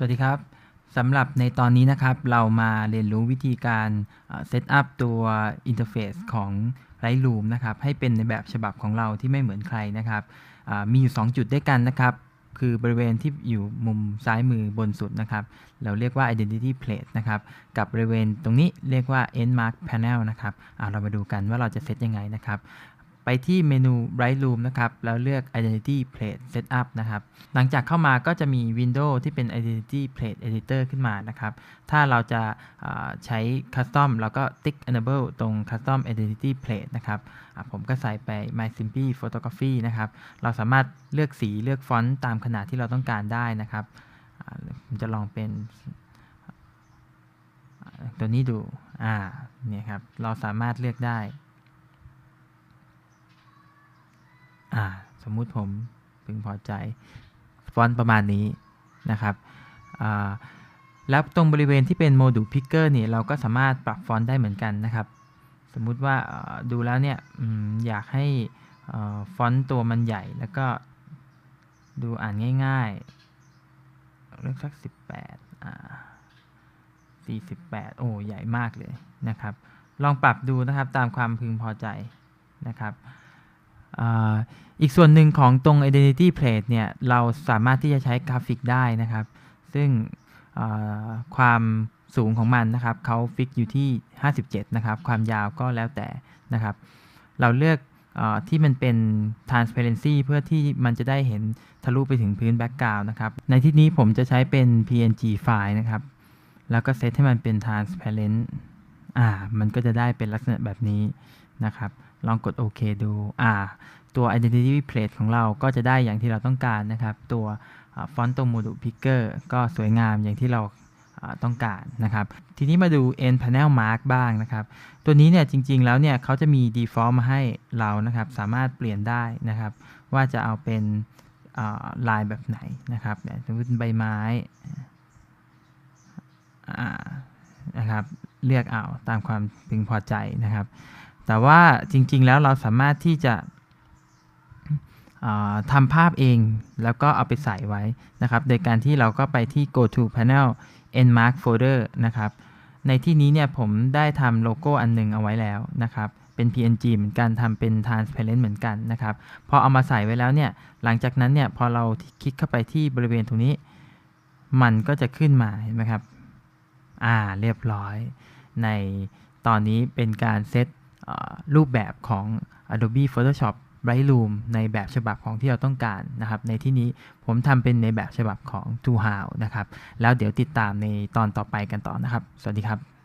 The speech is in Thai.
สวัสดีครับสำหรับในตอนนี้นะครับ เรามาเรียนรู้วิธีการเซตอัพตัวอินเทอร์เฟซของ Lightroom นะครับ ให้เป็นในแบบฉบับของเราที่ไม่เหมือนใครนะครับ มีอยู่ 2 จุดด้วยกันนะครับ คือบริเวณที่อยู่มุมซ้ายมือบนสุดนะครับ เราเรียกว่า identity plate นะครับ กับบริเวณตรงนี้เรียกว่า end mark panel นะครับเรามาดูกันว่าเราจะเซตยังไงนะครับ ไปที่เมนู Lightroom นะครับ แล้วเลือก Identity Plate Setup นะครับ หลังจากเข้ามาก็จะมี Window ที่เป็น Identity Plate Editor ขึ้นมานะครับ ถ้าเราจะใช้ Custom เราก็ติ๊ก Enable ตรง Custom Identity Plate นะครับผมก็ใส่ไป My Simply Photography นะครับ เราสามารถเลือกสีเลือกฟอนต์ตามขนาดที่เราต้องการได้นะครับผมจะลองเป็นตัวนี้ดู อ่า เนี่ยครับ เราสามารถเลือกได้ อ่า สมมุติผมพึงพอใจ ฟอนต์ประมาณนี้นะครับอ่าแล้วตรงบริเวณที่เป็นโมดูลพิกเกอร์เนี่ยเราก็สามารถปรับฟอนต์ได้เหมือนกันนะครับ สมมุติว่าดูแล้วเนี่ยอยากให้ฟอนต์ตัวมันใหญ่แล้วก็ดูอ่านง่ายๆ เลือกสัก 18อ่า48 โอ้ใหญ่มากเลยนะครับ ลองปรับดูนะครับตามความพึงพอใจนะครับ อีกส่วนหนึ่งของตรง identity plate เนี่ย เราสามารถที่จะใช้กราฟิกได้นะครับ ซึ่งความสูงของมันนะครับเขาฟิกอยู่ที่ 57 นะครับ ความยาวก็แล้วแต่นะครับ เราเลือกอที่มันเป็น transparency เพื่อที่มันจะได้เห็นทะลุไปถึงพื้น background นะครับ ในที่นี้ผมจะใช้เป็น png ไฟล์นะครับ แล้วก็เซตให้มันเป็น transparent อ่า มันก็จะได้เป็นลักษณะแบบนี้นะครับ ลองกดโอเคดู อ่า ตัว identity plate ของเราก็จะได้อย่างที่เราต้องการนะครับ ตัวฟอนต์ตรง module picker ก็สวยงามอย่างที่เราต้องการนะครับ ทีนี้มาดู end panel mark บ้างนะครับ ตัวนี้เนี่ยจริง ๆ แล้วเนี่ยเขาจะมี default มาให้เรานะครับ สามารถเปลี่ยนได้นะครับ ว่าจะเอาเป็นลายแบบไหนนะครับเนี่ยสมมติเป็นใบไม้นะครับ เลือกเอาตามความพึงพอใจนะครับ แต่ว่าจริงๆแล้วเราสามารถที่จะอ่าทำภาพเองแล้วก็เอาไปใส่ไว้นะครับ โดยการที่เราก็ไปที่ go to panel and mark folder นะครับ ในที่นี้เนี่ยผมได้ทำโลโก้อันหนึงเอาไว้แล้วนะครับ เป็น png เหมือนกันทำเป็น transparent เหมือนกันนะครับ พอเอามาใส่ไว้แล้วเนี่ย หลังจากนั้นเนี่ยพอเราคลิกเข้าไปที่บริเวณตรงนี้ มันก็จะขึ้นมาเห็นไหมครับ อ่าเรียบร้อย ในตอนนี้เป็นการเซตรูปแบบของ Adobe Photoshop Lightroom ในแบบฉบับของที่เราต้องการนะครับ ในที่นี้ผมทำเป็นในแบบฉบับของ t o How นะครับ แล้วเดี๋ยวติดตามในตอนต่อไปกันต่อนะครับ สวัสดีครับ